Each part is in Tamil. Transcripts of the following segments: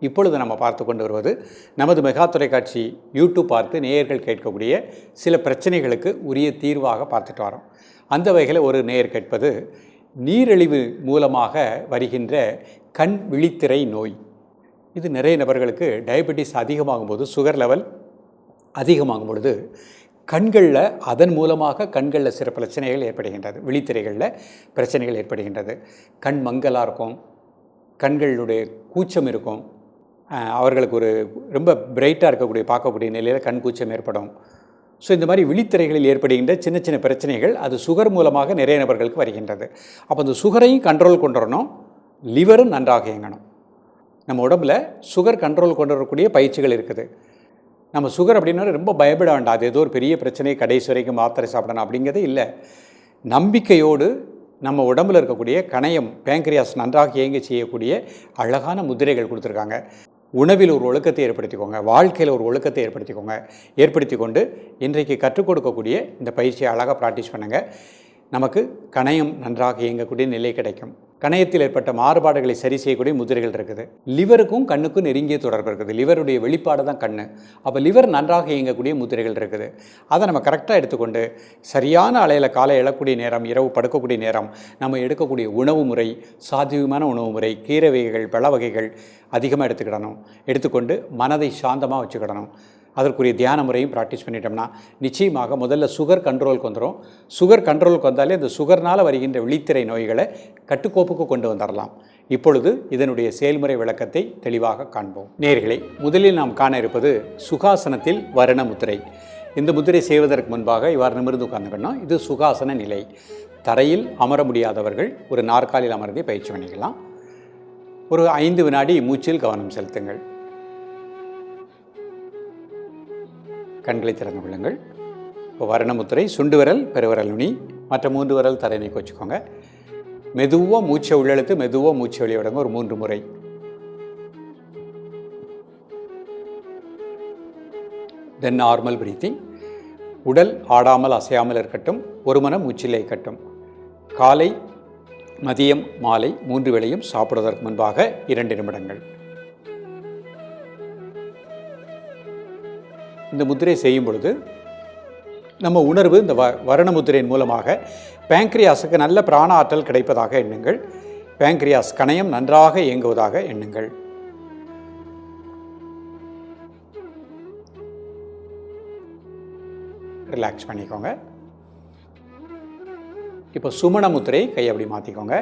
இப்பொழுது நம்ம பார்த்து கொண்டு வருவது நமது மெகா தொலைக்காட்சி யூடியூப் பார்த்து நேயர்கள் கேட்கக்கூடிய சில பிரச்சனைகளுக்கு உரிய தீர்வாக பார்த்துட்டு வரோம். அந்த வகையில் ஒரு நேயர் கேட்பது நீரிழிவு மூலமாக வருகின்ற கண் விழித்திரை நோய். இது நிறைய நபர்களுக்கு டயபெட்டிஸ் அதிகமாகும் போது சுகர் லெவல் அதிகமாகும் பொழுது கண்களில் அதன் மூலமாக கண்களில் சில பிரச்சனைகள் ஏற்படுகின்றது விழித்திரைகளில் பிரச்சனைகள் ஏற்படுகின்றது. கண் மங்கலாக இருக்கும் கண்களுடைய கூச்சம் இருக்கும் அவர்களுக்கு ஒரு ரொம்ப பிரைட்டாக இருக்கக்கூடிய பார்க்கக்கூடிய நிலையில் கண் கூச்சம் ஏற்படும். ஸோ இந்த மாதிரி விழித்திரைகளில் ஏற்படுகின்ற சின்ன சின்ன பிரச்சனைகள் அது சுகர் மூலமாக நிறைய நபர்களுக்கு வருகின்றது. அப்போ அந்த சுகரையும் கண்ட்ரோல் கொண்டு வரணும். லிவரும் நன்றாக இயங்கணும். நம்ம உடம்புல சுகர் கண்ட்ரோல் கொண்டு வரக்கூடிய பயிற்சிகள் இருக்குது. நம்ம சுகர் அப்படின்னா ரொம்ப பயப்பட வேண்டாம். அது ஏதோ ஒரு பெரிய பிரச்சனை கடைசி வரைக்கும் மாத்திரை சாப்பிடணும் அப்படிங்கிறதே இல்லை. நம்பிக்கையோடு நம்ம உடம்புல இருக்கக்கூடிய கணையம் பேங்க்ரியாஸ் நன்றாக இயங்க செய்யக்கூடிய அழகான முதிரைகள் கொடுத்துருக்காங்க. உணவில் ஒரு ஒழுக்கத்தை ஏற்படுத்திக்கோங்க வாழ்க்கையில் ஒரு ஒழுக்கத்தை ஏற்படுத்திக்கோங்க. ஏற்படுத்தி கொண்டு இன்றைக்கு கற்றுக் கொடுக்கக்கூடிய இந்த பயிற்சியை அழகாக ப்ராக்டிஸ் பண்ணுங்கள் நமக்கு கணையம் நன்றாக இயங்கக்கூடிய நிலை கிடைக்கும். கணையத்தில் ஏற்பட்ட மாறுபாடுகளை சரி செய்யக்கூடிய முதிரைகள் இருக்குது. லிவருக்கும் கண்ணுக்கும் நெருங்கிய தொடர்பு இருக்குது. லிவருடைய வெளிப்பாடு தான் கண் அப்போ லிவர் நன்றாக இயங்கக்கூடிய முதிரைகள் இருக்குது. அதை நம்ம கரெக்டாக எடுத்துக்கொண்டு சரியான அலையில் காலை எழக்கூடிய நேரம் இரவு படுக்கக்கூடிய நேரம் நம்ம எடுக்கக்கூடிய உணவு முறை சாத்தியமான உணவு முறை கீரை வகைகள் பழ வகைகள் அதிகமாக எடுத்துக்கிடணும். எடுத்துக்கொண்டு மனதை சாந்தமாக வச்சுக்கிடணும். அதற்குரிய தியான முறையும் ப்ராக்டிஸ் பண்ணிட்டோம்னா நிச்சயமாக முதல்ல சுகர் கண்ட்ரோலுக்கு வந்துடும் சுகர் கண்ட்ரோலுக்கு வந்தாலே இந்த சுகர்னால் வருகின்ற விழித்திரை நோய்களை கட்டுக்கோப்புக்கு கொண்டு வந்துடலாம் இப்பொழுது இதனுடைய செயல்முறை விளக்கத்தை தெளிவாக காண்போம். நேர்களை முதலில் நாம் காண இருப்பது சுகாசனத்தில் வரண முத்திரை. இந்த முத்திரை செய்வதற்கு முன்பாக இவ்வாறு நிமிர்ந்து உட்கார்ந்துக்கணும் இது சுகாசன நிலை. தரையில் அமர முடியாதவர்கள் ஒரு நாற்காலில் அமர்ந்தே பயிற்சி பண்ணிக்கலாம். ஒரு ஐந்து வினாடி மூச்சில் கவனம் செலுத்துங்கள். கண்களை திறந்து கொள்ளுங்கள். இப்போ வரணமுத்திரை சுண்டு விரல் பெருவிரல் நுனி மற்ற மூன்று விரல் தரையினை வச்சுக்கோங்க. மெதுவாக மூச்சை உள்ளெழுத்து மெதுவாக மூச்சை வெளியிடுங்க ஒரு மூன்று முறை. தென் நார்மல் பிரீத்திங் உடல் ஆடாமல் அசையாமல் இருக்கட்டும். ஒரு மனம் மூச்சிலே இருக்கட்டும். காலை மதியம் மாலை மூன்று வேளையும் சாப்பிடுவதற்கு முன்பாக இரண்டு நிமிடங்கள். இந்த முத்திரை செய்யும் பொழுது நம்ம உணர்வு இந்த வ வரணமுத்திரையின் மூலமாக பேங்க்ரியாஸுக்கு நல்ல பிராண ஆற்றல் கிடைப்பதாக எண்ணுங்கள். பேங்க்ரியாஸ் கணையம் நன்றாக இயங்குவதாக எண்ணுங்கள். ரிலாக்ஸ் பண்ணிக்கோங்க. இப்போ சுமண முத்திரை கை அப்படி மாற்றிக்கோங்க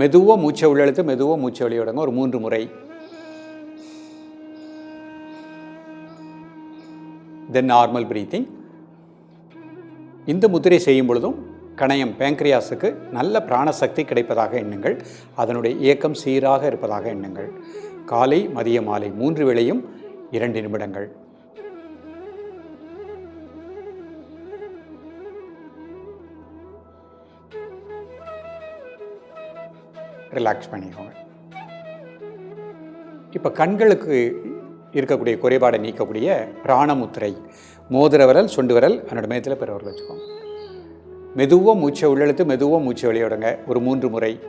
மெதுவாக மூச்சை உள்ளெழுத்து மெதுவாக மூச்சை வெளியிடுங்க ஒரு மூன்று முறை. தென் நார்மல் ப்ரீத்திங் இந்த முத்திரை செய்யும் பொழுதும் கணையம் பேங்க்ரியாஸுக்கு நல்ல பிராணசக்தி கிடைப்பதாக எண்ணுங்கள். அதனுடைய இயக்கம் சீராக இருப்பதாக எண்ணுங்கள். காலை மதிய மாலை மூன்று வேளையும் இரண்டு நிமிடங்கள். ரிலாக்ஸ் பண்ணிக்கோங்க. இப்போ கண்களுக்கு இருக்கக்கூடிய குறைபாடை நீக்கக்கூடிய பிராணமுத்திரை மோதிர விரல் சொண்டு விரல் அதனோட மேத்தில் பிறவர்கள் வச்சுக்கோங்க மெதுவாக மூச்சை உள்ளெழுத்து மெதுவாக மூச்சை வெளியிடுங்க. ஒரு மூன்று முறை.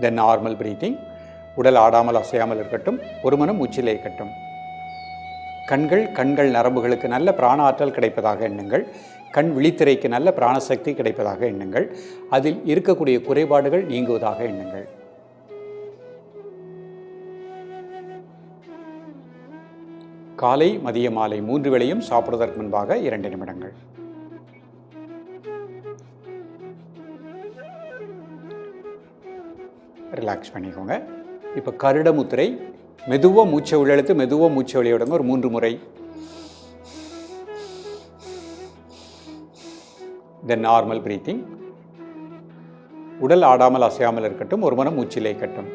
தென் நார்மல் பிரீத்திங் உடல் ஆடாமல் அசையாமல் இருக்கட்டும். ஒரு மனம் மூச்சிலே இருக்கட்டும். கண்கள் கண்கள் நரம்புகளுக்கு நல்ல பிராண ஆற்றல் கிடைப்பதாக எண்ணுங்கள். கண் விழித்திரைக்கு நல்ல பிராணசக்தி கிடைப்பதாக எண்ணுங்கள். அதில் இருக்கக்கூடிய குறைபாடுகள் நீங்குவதாக எண்ணுங்கள். காலை மதிய மாலை மூன்று வேளையும் சாப்பிடுவதற்கு முன்பாக இரண்டு நிமிடங்கள். ரிலாக்ஸ் பண்ணிக்கோங்க. இப்போ கருட முத்திரை மெதுவாக மூச்சை உள்ளெழுத்து மெதுவாக மூச்சை வெளியிடுங்க. ஒரு மூன்று முறை. தென் நார்மல் பிரீத்திங் உடல் ஆடாமல் அசையாமல் இருக்கட்டும். ஒரு மனம் மூச்சிலே கட்டும்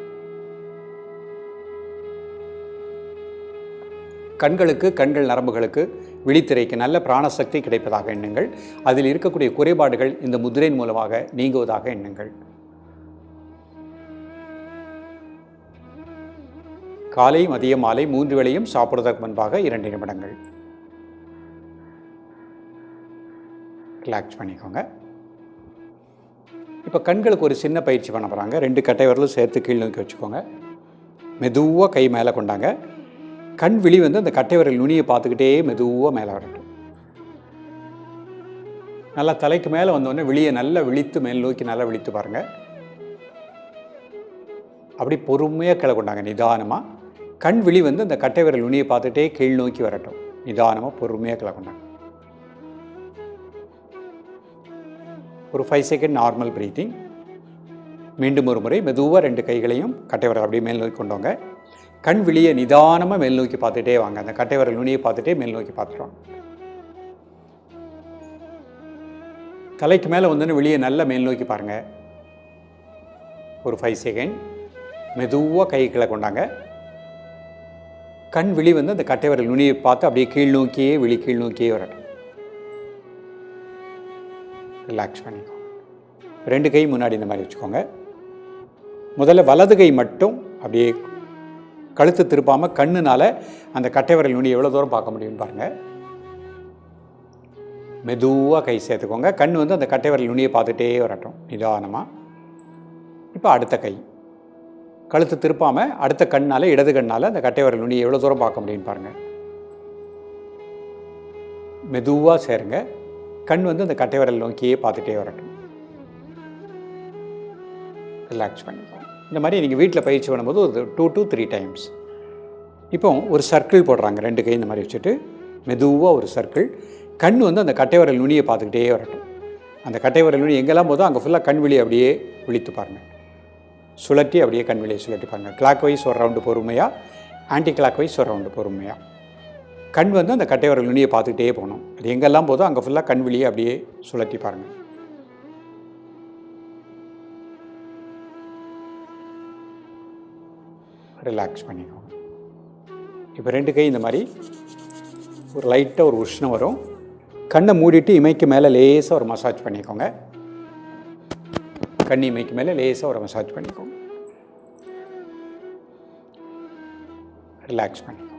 கண்களுக்கு கண்கள் நரம்புகளுக்கு விழித்திரைக்கு நல்ல பிராணசக்தி கிடைப்பதாக எண்ணுங்கள். அதில் இருக்கக்கூடிய குறைபாடுகள் இந்த முதிரையின் மூலமாக நீங்குவதாக எண்ணுங்கள். காலை மதியம் மாலை மூன்று வேளையும் சாப்பிடுவதற்கு முன்பாக இரண்டு நிமிடங்கள். ரிலாக்ஸ் பண்ணிக்கோங்க. இப்போ கண்களுக்கு ஒரு சின்ன பயிற்சி பண்ண போகிறாங்க ரெண்டு கட்டை விரலும் சேர்த்து கீழ் நோக்கி வச்சுக்கோங்க. மெதுவாக கை மேலே கொண்டாங்க. கண் விழி வந்து அந்த கட்டை விரல் நுனியை பார்த்துக்கிட்டே மெதுவாக மேலே வரட்டும் நல்லா தலைக்கு மேலே வந்தோடனே விழியை நல்லா விழித்து மேல் நோக்கி நல்லா விழித்து பாருங்கள் அப்படி பொறுமையாக கிளக்கொண்டாங்க கொண்டாங்க நிதானமாக கண் விழி வந்து அந்த கட்டை விரல் நுனியை பார்த்துட்டே கீழ் நோக்கி வரட்டும். நிதானமாக பொறுமையாக கிளக்கொண்டாங்க கொண்டாங்க. ஒரு ஃபைவ் செகண்ட் நார்மல் ப்ரீத்திங் மீண்டும் ஒரு முறை மெதுவாக ரெண்டு கைகளையும் கட்டை விரல் அப்படியே மேல் நோக்கி கொண்டு வாங்க. கண் விழியை நிதானமாக மேல் நோக்கி பார்த்துட்டே வாங்க. அந்த கட்டை விரல் நுனியை பார்த்துட்டே மேல் நோக்கி பார்த்துட்டு வாங்க. தலைக்கு மேலே வந்தோன்னு வெளியே நல்லா மேல் நோக்கி பாருங்கள் ஒரு ஃபைவ் செகண்ட் மெதுவாக கை கீழே கொண்டாங்க. கண் விழி வந்து அந்த கட்டை விரல் நுனியை பார்த்து அப்படியே கீழ் நோக்கியே விழி கீழ் நோக்கியே வரட்டும். ரிலாக்ஸ் பண்ணிக்கோங்க. ரெண்டு கை முன்னாடி இந்த மாதிரி வச்சுக்கோங்க. முதல்ல வலது கை மட்டும் அப்படியே கழுத்து திருப்பாமல் கண்ணுனால் அந்த கட்டை விரல் நுனி எவ்வளோ தூரம் பார்க்க முடியும்னு பாருங்கள் மெதுவாக கை சேர்த்துக்கோங்க. கண் வந்து அந்த கட்டை விரல் நுனியை பார்த்துட்டே வரட்டும். நிதானமாக இப்போ அடுத்த கை. கழுத்து திருப்பாமல் அடுத்த கண்ணால் இடது கண்ணால் அந்த கட்டை விரல் நுனியை எவ்வளோ தூரம் பார்க்க முடியும்னு பாருங்கள் மெதுவாக சேருங்க. கண் வந்து அந்த கட்டை விரல் நோக்கியே பார்த்துட்டே வரட்டும். ரிலாக்ஸ் பண்ணிக்கோங்க. இந்த மாதிரி நீங்கள் வீட்டில் பயிற்சி பண்ணும்போது ஒரு டூ டூ த்ரீ டைம்ஸ் இப்போ ஒரு சர்க்கிள் போடுறாங்க ரெண்டு கை இந்த மாதிரி வச்சுட்டு மெதுவாக ஒரு சர்க்கிள் கண் வந்து அந்த கட்டைவரல் நுனியை பார்த்துக்கிட்டே வரட்டும். அந்த கட்டை நுனி எங்கெல்லாம் போதோ அங்கே ஃபுல்லாக கண் விழி அப்படியே விழித்து பாருங்கள் சுழட்டி அப்படியே கண் விழியை சுழட்டி பாருங்கள் கிளாக் வைஸ் ஒரு ரவுண்டு பொறுமையாக ஆன்டி கிளாக் வைஸ் ஒரு ரவுண்டு பொறுமையாக கண் வந்து அந்த கட்டை நுனியை பார்த்துக்கிட்டே போகணும். அது எங்கெல்லாம் போதோ அங்கே ஃபுல்லாக கண் விழியை அப்படியே சுழட்டி பாருங்கள் ரிலாக்ஸ் பண்ணிக்கோங்க. இப்போ ரெண்டு கை இந்த மாதிரி ஒரு லைட்டாக ஒரு உஷ்ணம் வரும். கண்ணை மூடிட்டு இமைக்கு மேலே லேசாக ஒரு மசாஜ் பண்ணிக்கோங்க. கண் இமைக்கு மேலே லேசாக ஒரு மசாஜ் பண்ணிக்கோங்க. ரிலாக்ஸ் பண்ணிக்கோங்க.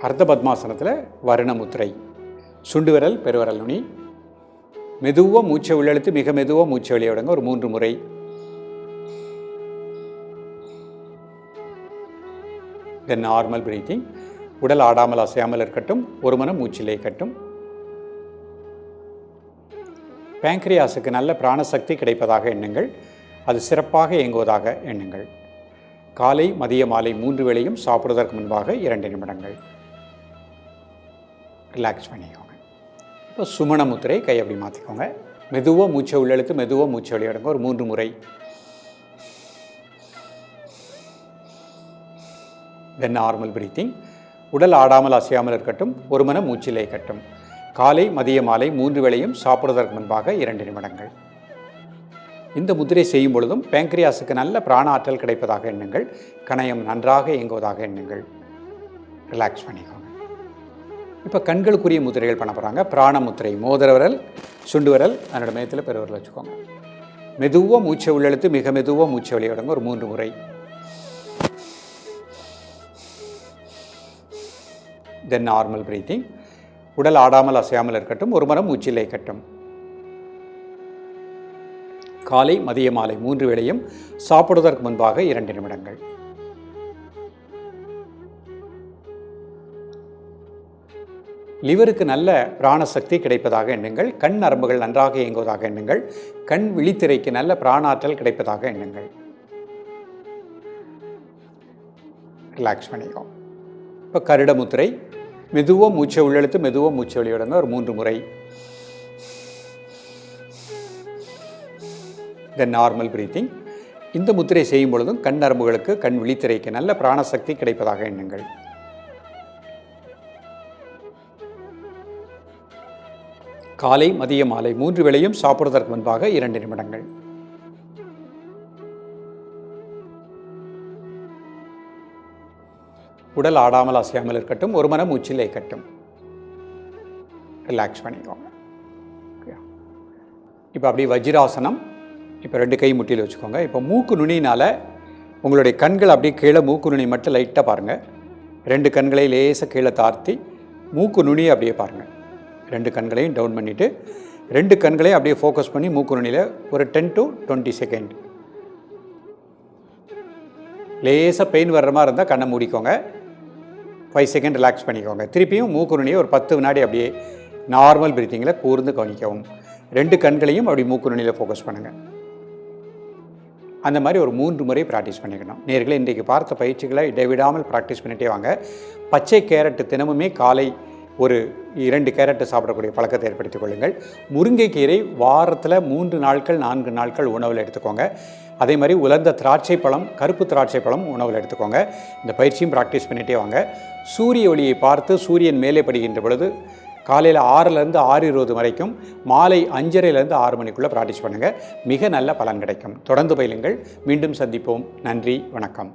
அர்த்த பத்மாசனத்தில் வருண முத்திரை சுண்டு விரல் பெருவரல் நுனி. மெதுவாக மூச்சை உள்ளெழுத்து மிக மெதுவாக மூச்சை வெளியே விடுங்க. ஒரு மூன்று முறை. தென் நார்மல் பிரீத்திங் உடல் ஆடாமல் அசையாமல் இருக்கட்டும் ஒரு மனம் மூச்சிலே கட்டும் பேங்க்ரியாஸுக்கு நல்ல பிராணசக்தி கிடைப்பதாக எண்ணுங்கள். அது சிறப்பாக இயங்குவதாக எண்ணுங்கள். காலை மதிய மாலை மூன்று வேளையும் சாப்பிடுவதற்கு முன்பாக இரண்டு நிமிடங்கள். ரிலாக்ஸ் பண்ணிக்கோங்க. இப்போ சுமண முத்திரை கை அப்படி மாற்றிக்கோங்க மெதுவாக மூச்சை உள்ளெழுத்து மெதுவாக மூச்சை வெளியிடுங்க. ஒரு மூன்று முறை. தென் நார்மல் பிரீத்திங் உடல் ஆடாமல் அசையாமல் இருக்கட்டும் ஒரு மன மூச்சிலே கட்டும் காலை மதிய மாலை மூன்று வேளையும் சாப்பிடுவதற்கு முன்பாக இரண்டு நிமிடங்கள். இந்த முதிரை செய்யும் பொழுதும் பேங்க்ரியாஸுக்கு நல்ல பிராண ஆற்றல் கிடைப்பதாக எண்ணுங்கள் கணையம் நன்றாக இயங்குவதாக எண்ணுங்கள். ரிலாக்ஸ் பண்ணிக்கோங்க. இப்போ கண்களுக்குரிய முதிரைகள் பண்ண போகிறாங்க பிராண முத்திரை மோதிர விரல் சுண்டு விரல் அதனோட மையத்தில் பெருவரல் வச்சுக்கோங்க. மெதுவாக மூச்சை உள்ளெழுத்து மிக மெதுவாக மூச்சை வெளியிடுங்க ஒரு மூன்று முறை. தென் நார்மல் பிரீத்திங் உடல் ஆடாமல் அசையாமல் இருக்கட்டும் ஒரு மரம் உச்சிலை கட்டும் காலை மதிய மாலை மூன்று வேளையும் சாப்பிடுவதற்கு முன்பாக இரண்டு நிமிடங்கள். லிவருக்கு நல்ல பிராணசக்தி கிடைப்பதாக எண்ணுங்கள். கண் நரம்புகள் நன்றாக இயங்குவதாக எண்ணுங்கள். கண் விழித்திரைக்கு நல்ல பிராணாற்றல் கிடைப்பதாக எண்ணுங்கள். ரிலாக்ஸ் பண்ணிக்கோ. இப்போ கருடமுத்திரை மெதுவாக மூச்சை உள்ளெழுத்து மெதுவாக மூச்சை வெளியிடுங்க ஒரு மூன்று முறை. தென் நார்மல் பிரீத்திங் இந்த முத்திரை செய்யும் பொழுதும் கண் நரம்புகளுக்கு கண் விழித்திரைக்கு நல்ல பிராணசக்தி கிடைப்பதாக எண்ணுங்கள். காலை மதிய மாலை மூன்று வேளையும் சாப்பிடுவதற்கு முன்பாக இரண்டு நிமிடங்கள். உடல் ஆடாமல் அசையாமல் இருக்கட்டும் ஒரு மனம் மூச்சில் இருக்கட்டும். ரிலாக்ஸ் பண்ணிக்கோங்க. இப்போ அப்படியே வஜ்ராசனம். இப்போ ரெண்டு கை முட்டியில் வச்சுக்கோங்க. இப்போ மூக்கு நுனினால் உங்களுடைய கண்கள் அப்படியே கீழே மூக்கு நுனி மட்டும் லைட்டாக பாருங்கள் ரெண்டு கண்களை லேசாக கீழே தாழ்த்தி மூக்கு நுனியை அப்படியே பாருங்கள் ரெண்டு கண்களையும் டவுன் பண்ணிவிட்டு ரெண்டு கண்களையும் அப்படியே ஃபோக்கஸ் பண்ணி மூக்கு நுனியில் ஒரு டென் டு டுவெண்ட்டி செகண்ட் லேசாக பெயின் வர்ற மாதிரி இருந்தால் கண்ணை மூடிக்கோங்க. ஃபைவ் செகண்ட் ரிலாக்ஸ் பண்ணிக்கோங்க. திருப்பியும் மூக்குநுனியை ஒரு பத்து வினாடி அப்படியே நார்மல் பிரீத்திங்கில் கூர்ந்து கவனிக்கவும். ரெண்டு கண்களையும் அப்படி மூக்குநுனியில் ஃபோக்கஸ் பண்ணுங்கள் அந்த மாதிரி ஒரு மூன்று முறை ப்ராக்டிஸ் பண்ணிக்கணும். நேர்களை இன்றைக்கு பார்த்த பயிற்சிகளை இடைவிடாமல் ப்ராக்டிஸ் பண்ணிகிட்டே வாங்க. பச்சை கேரட்டு தினமுமே காலை ஒரு இரண்டு கேரட்டை சாப்பிடக்கூடிய பழக்கத்தை ஏற்படுத்திக் கொள்ளுங்கள். முருங்கைக்கீரை வாரத்தில் மூன்று நாட்கள் நான்கு நாட்கள் உணவில் எடுத்துக்கோங்க. அதே மாதிரி உலர்ந்த திராட்சை பழம் கருப்பு திராட்சை பழம் உணவில் எடுத்துக்கோங்க. இந்த பயிற்சியும் ப்ராக்டிஸ் பண்ணிகிட்டே வாங்க. சூரிய ஒளியை பார்த்து சூரியன் மேலே படுகின்ற பொழுது காலையில் ஆறுலேருந்து ஆறு இருபது வரைக்கும் மாலை அஞ்சரைலேருந்து ஆறு மணிக்குள்ளே ப்ராக்டிஸ் பண்ணுங்கள் மிக நல்ல பலன் கிடைக்கும். தொடர்ந்து பயிலுங்கள். மீண்டும் சந்திப்போம். நன்றி. வணக்கம்.